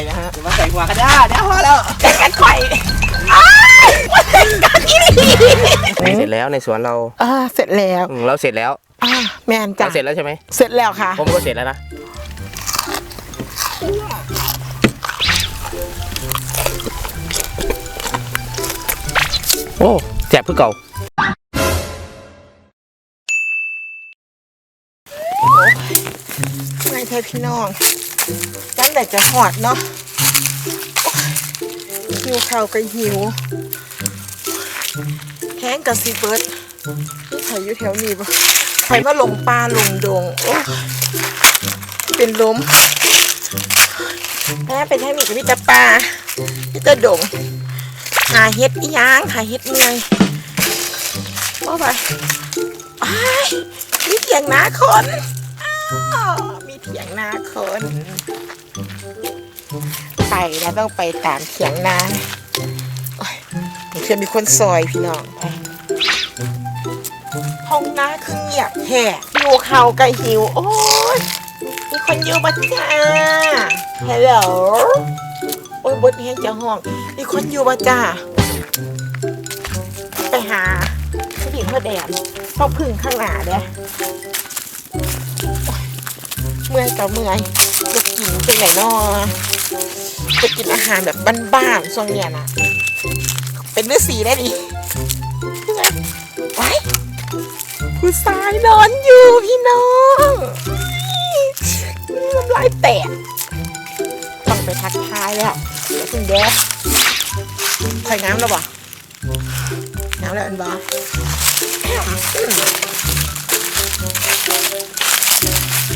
เลยนะฮะเดี๋ยวมาใส่หัวกันได้เดี๋ยวพอแล้วแต่กันไข่อ้ายว่าแต่กันอีหลีเสร็จแล้วในสวนเราอ่าเสร็จแล้วอืมเราเสร็จแล้วอ่าแมนจ้ะเราเสร็จแล้วใช่ไหมเสร็จแล้วค่ะ ผมก็เสร็จแล้วนะโอ้แจบเพื่อเก่าไม่ใช่พี่น้อง ตั้งแต่จะหอดเนาะหิวข้าวก็หิวแห้งกับซีเบิร์ดนี่ใครอยู่แถวนี้ปะใครมาหลงป่าหลงดงโอ้เป็นลมแม่เป็นแค่มีกับมิตรปลามิตรดงหาเฮ็ดอียางหาเฮ็ดเมื่อยโอ้ไปอ้มีเถียงนาคนอ้าวมีเถียงนาคน ไปแล้วต้องไปตามเถียงนาโอ้ยเพื่อนมีคนซอยพี่น้องไปห้องน้าคือเงียบแห่หิวข้าวก็หิว โอ้ยมีคนอยู่บ้านจ้าฮัลโหลโอ้ยบดนี้จะห้อง มีคนอยู่บ้านจ้า ไปหาผู้หญิงเพื่อแดดพ่องพึ่งข้างหน้าเด้อ เมื่อยกับเมื่อยจะกินเป็นไหนนอจะกินอาหารแบบบ้านๆช่วงเนี้ยนะเป็นฤาษีได้ดิไว้ผู้ชายนอนอยู่พี่น้องน้ำลายแตกต้องไปทักทายแล้วเดี๋ยวคุณเด้อคอยน้ำแล้วบ่น้ำแล้วอันบอ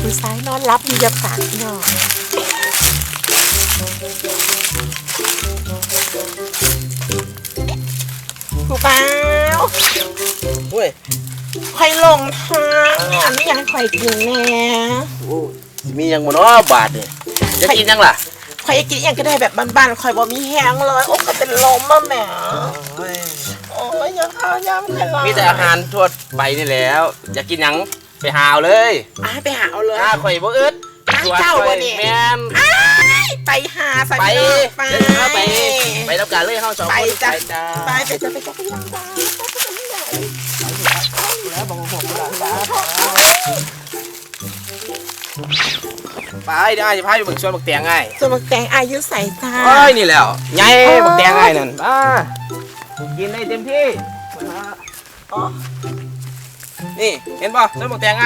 มือซ้ายนอนรับมีจะปากพี่น้องผู้เปล่าเว้ยคอยลงทางอะไม่อยากให้คอยกินแน่โอ้มียังบนอ้อบาทเนี่ยจะกินยังล่ะคอยกินอย่างก็ได้แบบบ้านๆคอยบ่มีแห้งเลยโอ้ก็เป็นลมมาแหมโอ้ยอย่าข้าวยำใครร้มีแต่อาหารทั่วไปนี่แล้ว อยากกินหยัง ไปหาเอาเลยอะไปหาเอาเลยถ้าข่อยบ่อึดหาเจ้าบ่เนี่ยแม่นอ้ายไปหาสันไปนอกไปเดินทางไป ไปรับการเลยเข้าสองไปคนจ้ะ จ้าไปไปจะไปจะไปยังไงแล้วบอกผมไปเดี๋ยวอาจจะพาไปเบิ่งสวนบักเตียงไงส่วนบักแตงอายุใส่ตาโอ้ยนี่แหล้วไงบักเตียงไงนั่นมากินได้เต็มที่มาอ๋อ นี่เห็นป่ะสวนบักเตียงไง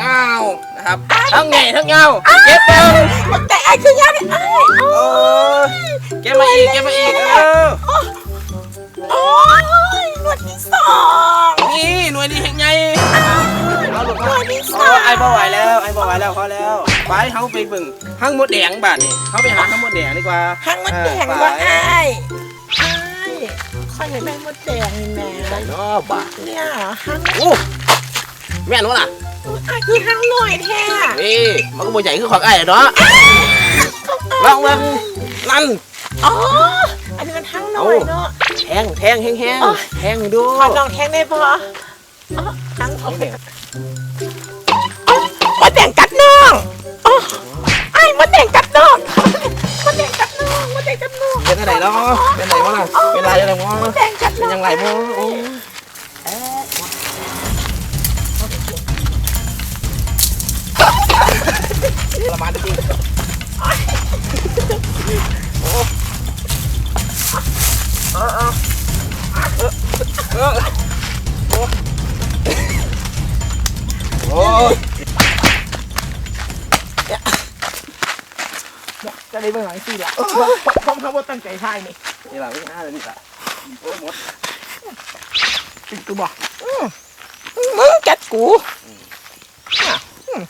ยาวนะครับทั้งไงทั้งยาวเก็บเร็วบักแตงอาคือยาวเลยอ้ายโอ้โอ้ยเก็บมาอีกเก็บมาอีกเออโอ้ยหนวดที่สองนี่หน่วยนี้เห็นไงเอาลูกหนวดที่สโอ้องไอ้บ่ไหวแล้วไอ้บ่ไหวแล้วพอแล้วไปเขาไปเบิ่งห้างมดแดงบาดนี่เขาไปหาห้างมดแดงดีกว่าหางมดแดงเออว่าไปอ้ายอ้ายคอยอยากได้มดแดงนี่แม่ไหนเนาะบาดเนี่ยหางโอ้ แม่นวะล่ะอ้ายคือหางหน่อยแท้นี่มันก็บ่ใหญ่คือของไอ้เนาะลองเบิ่งนั่นอ๋ออันนี้มันหางหน่อยเนาะแทงแทงแห้งแห้งอ๋อแทงดูขอลองแทงได้ปะอ๋อหางหน่อยอ๋อมดแดงกัดน้องอ๋อไอ้ายมดแดงกัดน้องมดแดงกัดน้องมดแดงกัดน้องเป็นอะไรเนาะเป็นอะไรวะล่ะเป็นอะไรอะไรวะมดแดงกัดเป็นน้องยังไงบ่โอ้ละมาจริงโอ้เออเออเออเออโอ้ยจะได้เบิ่งหลังสิล่ะผมเขาบ่ตั้งใจทายนี่นี่แหละไม่น่าเลยนี่แหละโอ้หมดติดกูบอกมึงกัดกูอืม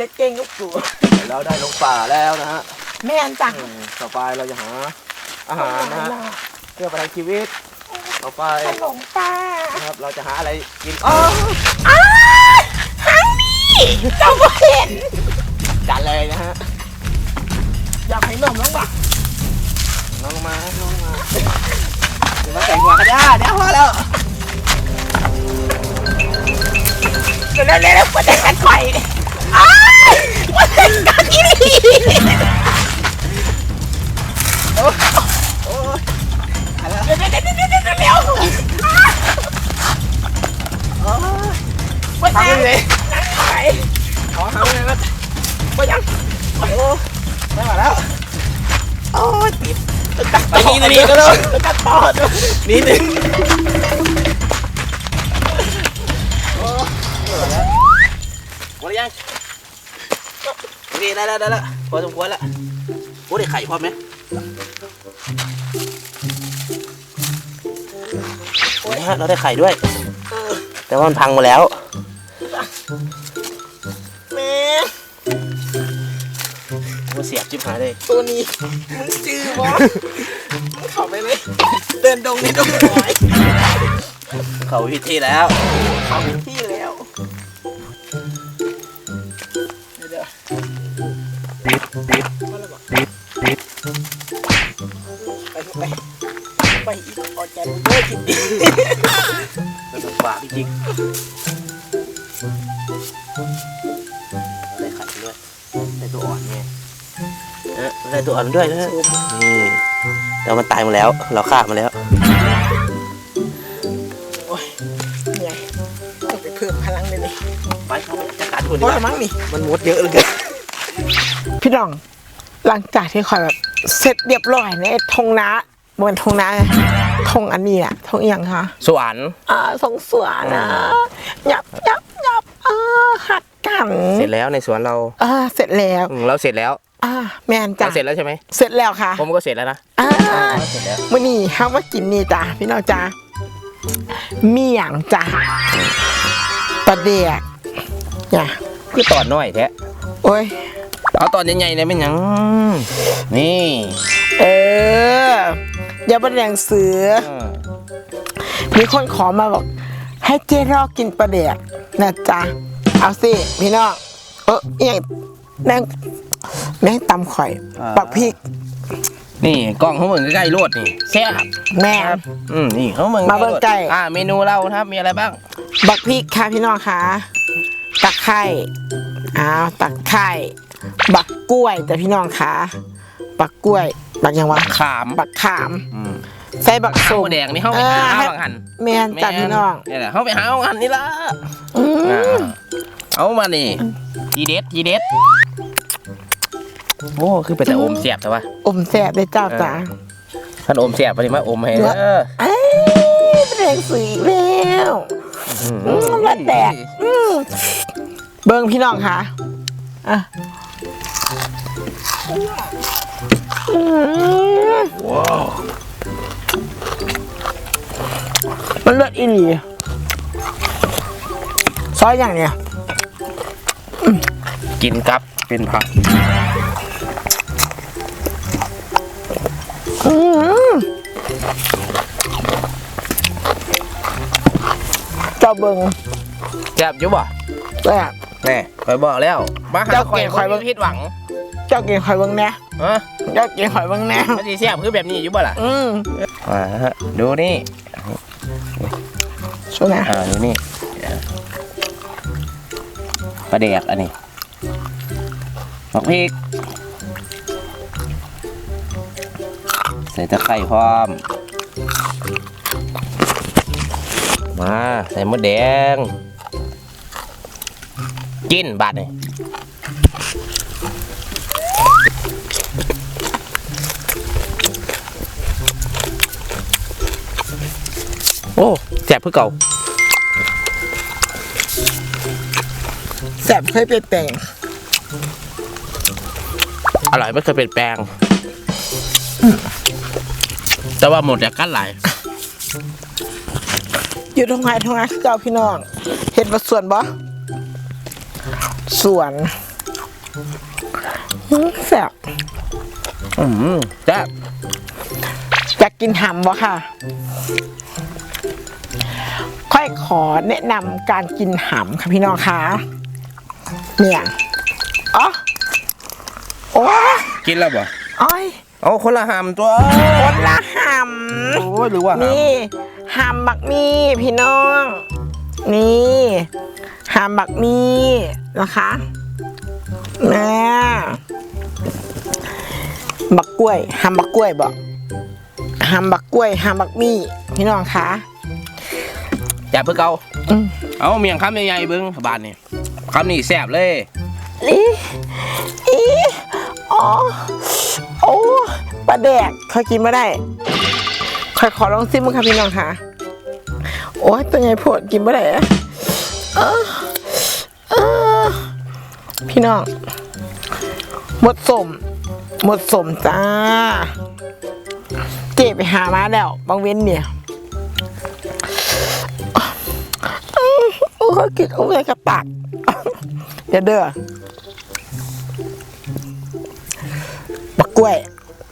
เล็กเก่งกับกูเราได้ลงป่าแล้วนะฮะแม่นจ้ะอืมต่อไปเราจะหาอาหารนะฮะเพื่อประทังชีวิต ต่อไปขนมป้านะครับเราจะหาอะไรกินอ๋ออ้ายทางนี้เจ้าบ่เห็น จัดเลยนะฮะอยากให้นมน้องบักน้องลงมาน้องลงมาเดี๋ยวมาใส่หัวกันได้เดี๋ยวพอแล้วเดี๋ยวเร็วๆมาแต่งกันไข่อ้า กัดอีหลีโอ้โอ้ตายแล้วเดี๋ยวเดี๋ยวเดี๋ยวเดี๋ยวเดี๋ยวเดี๋ยวโอ้ยไปทำยังไงไปขอทำยังไงวะไปยังโอ้ได้มาแล้วโอ้ยติดตัดต่อไปนี่ก็แล้วตัดต่อนิดนึงโอ้ยหมดแล้วหมดแล้วยัง เคได้แล้วได้แล้วพอสมควรแล้วโอ้ได้ไข่พร้อมไหมนี่ฮะเราได้ไข่ด้วย แต่ว่ามันพังมาแล้วแม่มันเสียบจิ้มหายเลยตัวนี้มึงจื้อวะมึงเข้าไปเลยเดินดงในดงหน่อยเขาพิธีแล้วเข้าไป ไปไปไปอีกออกจากเมื่อกินดีเป็นฝาจริงได้ไข่ด้วยได้ตัวอ่อนไงเออได้ตัวอ่อนด้วยนะฮะนี่แต่มันตายมาแล้ว เราฆ่ามันแล้วโอ้ยเหนื่อยต้องไปเพิ่มพลังเลยนี่ไปเข้าไปจัดการคนเพดีราะกละว่ามั้งนี่มันมดเยอะเหลยเกิน พี่น้อง หลังจากที่คอยแบบเสร็จเรียบร้อยในทงนาบนทงนาทงอันนี้อะทงอหย่างคะสวรรค์อ่าทงสวนนะยับยับยับอ่าหัดกันเสร็จแล้วในสวนเราอ่าเสร็จแล้วอืมเราเสร็จแล้วอ่าแมนจ้ะเราเสร็จแล้วใช่ไหมเสร็จแล้วค่ะผมก็เสร็จแล้วนะอ่าเสร็จแล้วมื่อนี้ห้ามว่ากินนี่จ้ะพี่น้องจ้ะมีอย่างจ้ะปลาเดียกเนี่ยคือตอนน้อยแท้โอ้ย เอาตอนใหญ่ๆเนี่ยเป็นหยังนี่ เออ อย่าเป็นอย่างเสืออืมมีคนขอมาบอก ให้เจ๊รอกินปลาเดียกนะจ๊ะ เอาสิ พี่น้อง เอออหย่างแม่งแม่งตำข่อยปักพริก นี่กล้องเขาเหมือนใกล้ๆรวดนี่แซ่บแม่ อืมนี่เขาเหมือนมาเบิ่งใกล้ อ่าเมนูเรานะครับมีอะไรบ้างบักพริกค่ะพี่น้องค่ะตะไคร่อ้าวตะไคร่ บักกล้วยแต่พี่น้องค่ะบักกล้วย บักหยังวะขาม บักขามอืมใส่บักข้าส้วมแดงนี่เขาไปหาเออให้บางหันแมนจ้ะพี่น้องนี่แหละเขาไปหาบางหันนี่ละอืมอ่าเอามานี่ทีเด็ดทีเด็ดโอ้คือเป็นแต่อมเสียบแต่ว่าอมแสบเลยเจ้าจ้าท่านอมเสียบไปดิมาอมให้เดี๋ยวเออเอ้ยแรงสีอีกแล้วอืมอืมมันแตกอืมเบิ้งพี่น้องค่ะอะอื มว้าวมันเลือดอีหลีซอยอย่างเนี้ยกินกับเป็นผักอืมเจ้าเบิงแซ่บอยู่บ่แซ่บแน่คอยบอกแล้วมาหาเจ้าข่อยเก่งข่อยบ่บ่ผิดหวัง เจ้ากินหอยเบิงแน่ฮะเจ้ากินหอยเบิงแน่มันสิแซ่บคือแบบนี้อยู่บ่ล่ะอืมอ่าฮะดูนี่ช่วยนะอ่าดูนี่ปลาแดกอันนี้บักพริก ใส่ตะไคร้พร้อม มา ใส่มดแดงกินบาดนี่ อ้แซ่บเพื่อเก่าแซ่บเคยเปลี่ยนแปลงอร่อยไม่เคยเปลี่ยนแปลง แต่ว่าหมดจากกันหลายอยู่ตรงไหนตรงนั้นเจ้าพี่น้องเห็ดมาส่วนบ่ส่วนอืมแซ่บอืมแซ่บ อยากกินหำบ่ค่ะ ค่อยขอแนะนำการกินหำค่ะพี่น้องคะเนี่ยอ๋อโอ้ยกินแล้วบ่อ้อยเอาคนละหามตัวคนละหโอ้ยหรือว่าำหามนี่หำบักมี่พี่น้อง นี่หำบักมี่นะคะนะบักกล้วยหำบักกล้วยบอก หำบักกล้วยหำบักมี่พี่น้องคะอย่าเพื่อเก่าอืมเอาเมียงคำใหญ่ๆเบิ้งบานนี่คำนี้แซ่บเลยอีอีอ๋อโอ้ปลาแดกเคยกินไม่ได้ขอขอลองซิมมั้งค่ะพี่น้องค่ะโอ้ยตัวใหญ่โผดกินไม่ได้อะเออเออพี่น้องหมดสมหมดสมจ้าเจ็บไปหามาแล้วบางเว้นเนี่ยโอ้ยกินเอาไว้กระปากอย่าเด้อบักกล้วย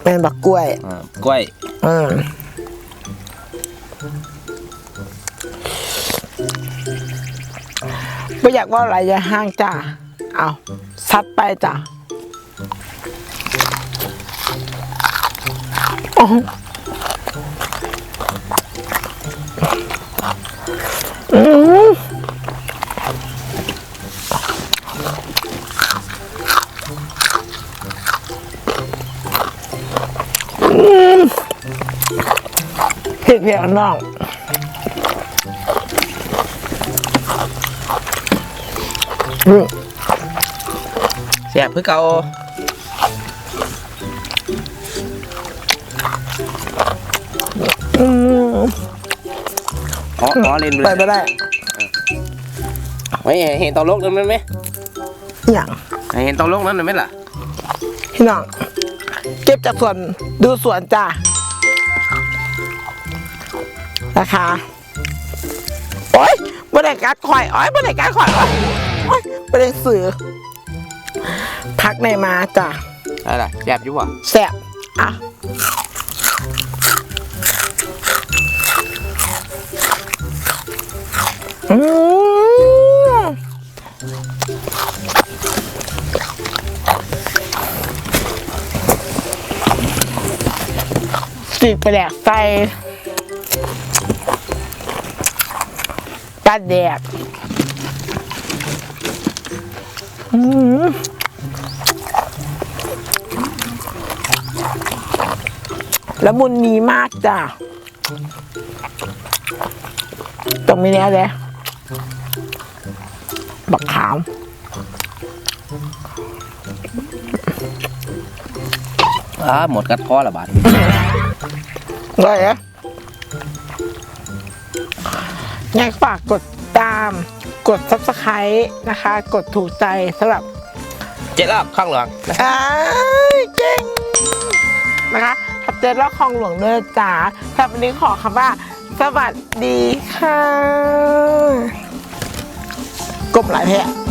แม่นบักกล้วยอ่ากล้วยอืมไม่อยากว่าอะไรอย่าห้างจ้าเอาซัดไปจ้าอ๋ออืม เพียกเพียกน้องอืมแซ่บคือเกา อ๋ออ๋อเล่นไปไปไม่ได้ไม่เห็นเตาลกนั่นไหมอย่างเห็นเตาลกนั่นไหมล่ะพี่น้องเก็บจากสวนดูสวนจ้านะคะโอ๊ยบริการข่อยโอ๊ยบริการข่อยโอ๊ยโอ๊ยบริสื่อพักในมาจ้ะอะไรล่ะแซ่บอยู่ป่ะแซ่บอะ อืมสีกไปแดกใส่ปลาแดกอืมแล้วมุนมีมากจ้ะตรงนี้แล้วเลย บักขามอ่าหมดกัดคอละบาทได้เหรออยากฝากกดตาม กด subscribe นะคะ กดถูกใจสำหรับเจ๊ลอกข้างหลังอ้ายเก่งนะคะขับเจอรอบคลองหลวงเนื้อจ๋าสำหรับวันนี้ขอคำว่า สวัสดีค่ะ กบหลายแพะ